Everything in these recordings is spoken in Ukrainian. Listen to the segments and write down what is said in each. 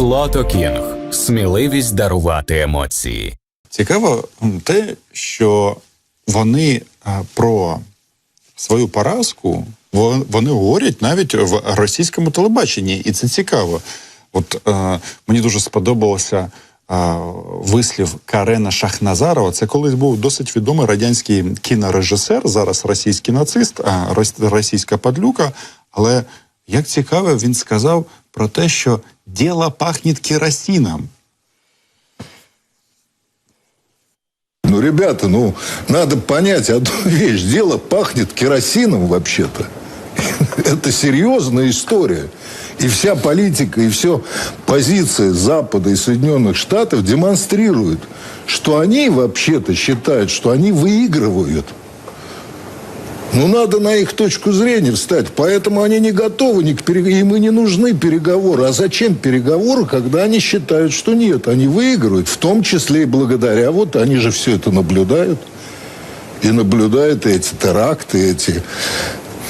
Слото Кінг. Сміливість дарувати емоції. Цікаво те, що вони про свою поразку вони говорять навіть в російському телебаченні, і це цікаво. От е, мені дуже сподобався е, вислів Карена Шахназарова. Це колись був досить відомий радянський кінорежисер, зараз російський нацист, а російська падлюка. Але як цікаво, він сказав про те, що діло пахне керосином. Ну, ребята, ну, надо понять одну вещь. Дело пахнет керосином вообще-то. Это серьезная история. И вся политика, и все позиция Запада и Соединенных Штатов демонстрируют, что они вообще-то считают, что они выигрывают. Ну, надо на их точку зрения встать. Поэтому они не готовы, ни к перег- им и не нужны переговоры. А зачем переговоры, когда они считают, что нет? Они выигрывают, в том числе и благодаря, вот они же все это наблюдают. И наблюдают эти теракты, эти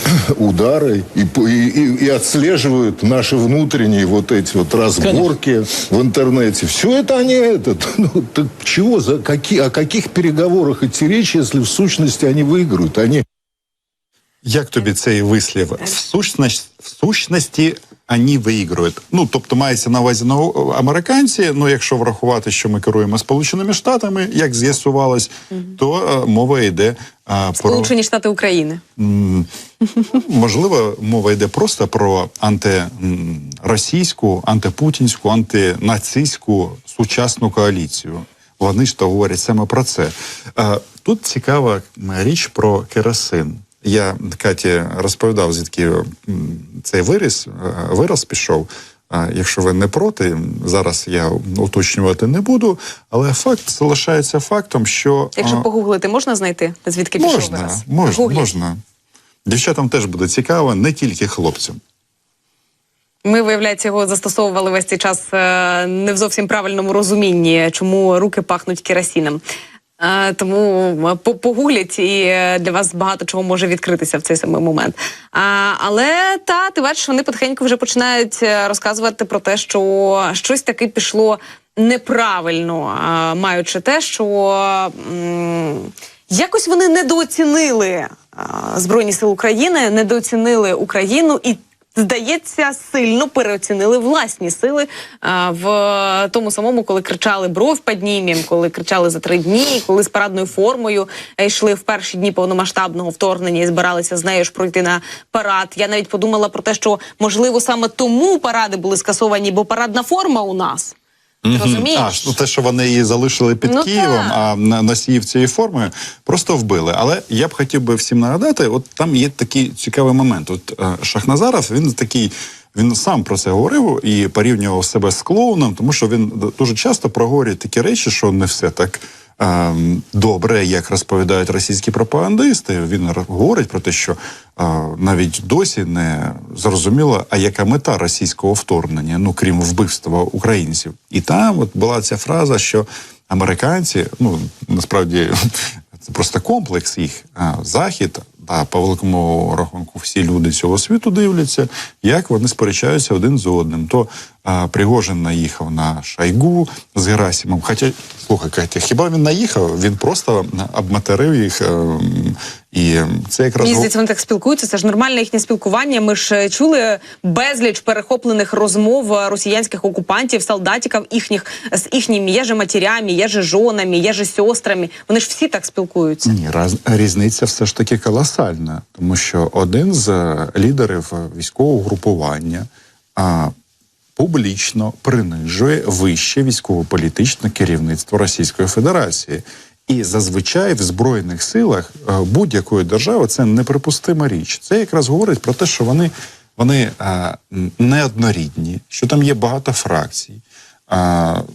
удары, и, и, и- отслеживают наши внутренние вот эти вот разборки в интернете. Все это они этот. Ну, так чего, за какие, о каких переговорах идти речь, если в сущности они выиграют? Они Як тобі цей вислів? В сущності, в сущності вони виігрують. Ну, тобто мається на увазі на американці. Ну, якщо врахувати, що ми керуємо Сполученими Штатами, як з'ясувалось, то е, мова йде а, про Сполучені Штати України. можливо, мова йде просто про антиросійську, антипутінську, антинацистську сучасну коаліцію. Вони ж то говорять саме про це. Е, Тут цікава річ про керосин. Я Каті розповідав, звідки цей виріс, е, вираз пішов. Якщо ви не проти, зараз я уточнювати не буду, але факт залишається фактом, що Якщо погуглити, можна знайти, звідки пішов можна, вираз? можна, Гугліть. можна. Дівчатам теж буде цікаво, не тільки хлопцям. Ми, виявляється, його застосовували весь цей час е, не в зовсім правильному розумінні, чому руки пахнуть керосином. Тому по- погугліть, і е, для вас багато чого може відкритися в цей самий момент. А, Але та ти бачиш, вони потихеньку вже починають е, розказувати про те, що щось таки пішло неправильно, маючи те, що якось вони недооцінили Збройні Сили України, недооцінили Україну і. Здається, сильно переоцінили власні сили а, в тому самому, коли кричали бров піднімем, коли кричали за три дні, коли з парадною формою йшли в перші дні повномасштабного вторгнення і збиралися з нею ж пройти на парад. Я навіть подумала про те, що можливо саме тому паради були скасовані, бо парадна форма у нас. Розумієш? А, ну те, що вони її залишили під Ну, Києвом, та. а носіїв цієї форми просто вбили. Але я б хотів би всім нагадати, от там є такий цікавий момент. От е, Шахназаров, він такий. Він сам про це говорив і порівнював себе з клоуном, тому що він дуже часто проговорює такі речі, що не все так добре, як розповідають російські пропагандисти. Він говорить про те, що е, навіть досі не зрозуміло, а яка мета російського вторгнення, ну крім вбивства українців. І там от була ця фраза, що американці, ну насправді це просто комплекс їх захід. Та по великому рахунку всі люди цього світу дивляться, як вони сперечаються один з одним. То а, Пригожин наїхав на Шайгу з Герасимом. Хоча, слухай, Катя, хіба він наїхав? Він просто обматерив їх. ем, і це якраз Мені здається, вони так спілкуються. Це ж нормальне їхнє спілкування. Ми ж е, чули безліч перехоплених розмов е, росіянських окупантів, солдатиків їхніх з їхніми є же матерями, є же жонами, є же сестрами. Вони ж всі так спілкуються. Ні, раз, різниця все ж таки колосальна, тому що один з е, лідерів військового групування публічно принижує вище військово-політичне керівництво Російської Федерації. І зазвичай в збройних силах е, будь-якої держави це неприпустима річ. Це якраз говорить про те, що вони, вони е, неоднорідні, що там є багато фракцій.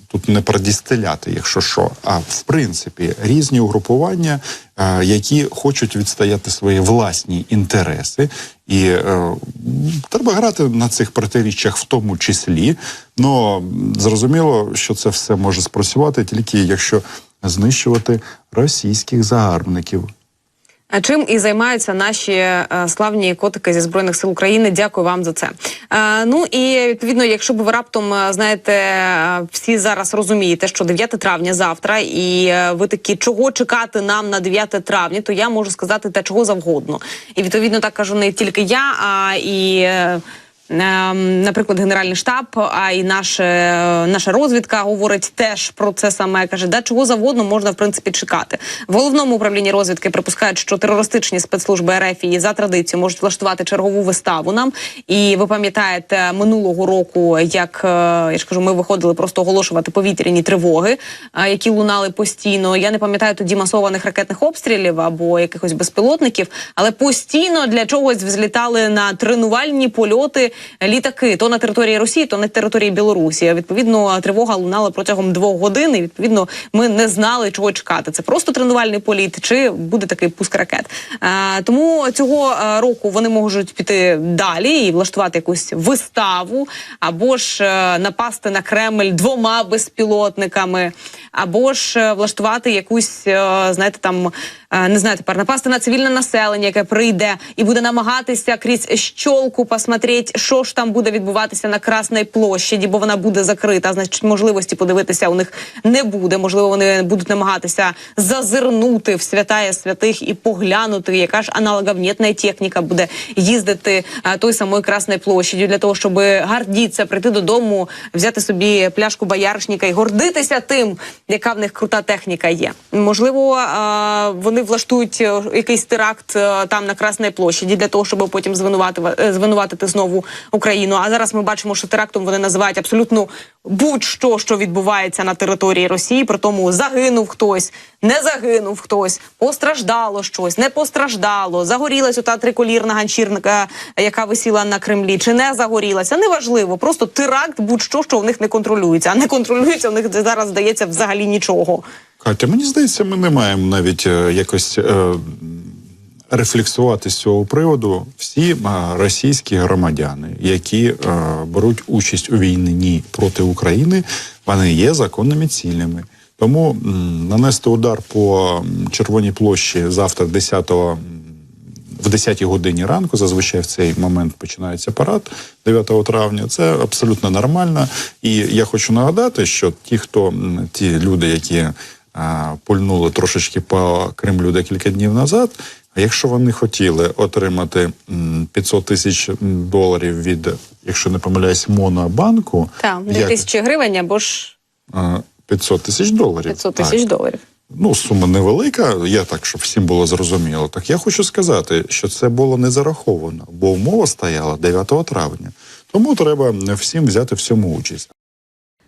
Тут не про дистиляти, якщо що, а в принципі різні угрупування, які хочуть відстояти свої власні інтереси, і е, треба грати на цих протиріччях в тому числі. Ну зрозуміло, що це все може спрацювати тільки якщо знищувати російських загарбників. А Чим і займаються наші е, славні котики зі збройних сил України. Дякую вам за це. Е, ну і відповідно, якщо б ви раптом е, знаєте, всі зараз розумієте, що 9 травня завтра, і ви такі чого чекати нам на 9 травня, то я можу сказати те, чого завгодно. І відповідно так кажу не тільки я, а і. Наприклад, Генеральний штаб, а і наша, наша розвідка говорить теж про це саме. каже, да чого завгодно можна в принципі чекати. В головному управлінні розвідки припускають, що терористичні спецслужби РФ і за традицією можуть влаштувати чергову виставу нам. І ви пам'ятаєте минулого року, як е, я ж кажу, ми виходили просто оголошувати повітряні тривоги, е, які лунали постійно. Я не пам'ятаю тоді масованих ракетних обстрілів або якихось безпілотників, але постійно для чогось взлітали на тренувальні польоти літаки то на території Росії, то на території Білорусі. Відповідно, тривога лунала протягом двох годин. І відповідно, ми не знали, чого чекати. Це просто тренувальний політ, чи буде такий пуск ракет. Е, тому цього року вони можуть піти далі і влаштувати якусь виставу, або ж е, напасти на Кремль двома безпілотниками, або ж е, влаштувати якусь, е, знаєте, там не знаю, тепер напасти на цивільне населення, яке прийде і буде намагатися крізь щолку посмотреть, що ж там буде відбуватися на Красній площаді, бо вона буде закрита. Значить, можливості подивитися у них не буде. Можливо, вони будуть намагатися зазирнути в святая святих і поглянути, яка ж аналоговнітна техніка буде їздити е, той самою Красною площадю для того, щоб гардіться, прийти додому, взяти собі пляшку бояришника і гордитися тим, яка в них крута техніка є. Можливо, е, вони влаштують е, якийсь теракт е, там на Красній площаді для того, щоб потім звинуватити, е, звинуватити знову Україну. А зараз ми бачимо, що терактом вони називають абсолютно будь-що, що відбувається на території Росії. При тому загинув хтось, не загинув хтось, постраждало щось, не постраждало. Загорілась ота триколірна ганчірника, яка висіла на Кремлі, чи не загорілася. Неважливо, просто теракт, будь-що, що в них не контролюється. А не контролюється в них зараз здається взагалі нічого. Катя, мені здається, ми не маємо навіть е, якось е, рефлексувати з цього приводу всі е, російські громадяни, які е, беруть участь у війні проти України, вони є законними цілями. Тому нанести удар по Червоній площі завтра, 10 в 10 годині ранку, зазвичай в цей момент починається парад 9 травня. Це абсолютно нормально. І я хочу нагадати, що ті, хто ті люди, які а, пульнули трошечки по Кремлю декілька днів назад. А якщо вони хотіли отримати м, 500 тисяч доларів від, якщо не помиляюсь, Монобанку, Так, як, тисячі гривень або ж а, 500 тисяч доларів. 500 тисяч доларів. Ну, сума невелика, я так, щоб всім було зрозуміло. Так я хочу сказати, що це було не зараховано, бо умова стояла 9 травня. Тому треба всім взяти в цьому участь.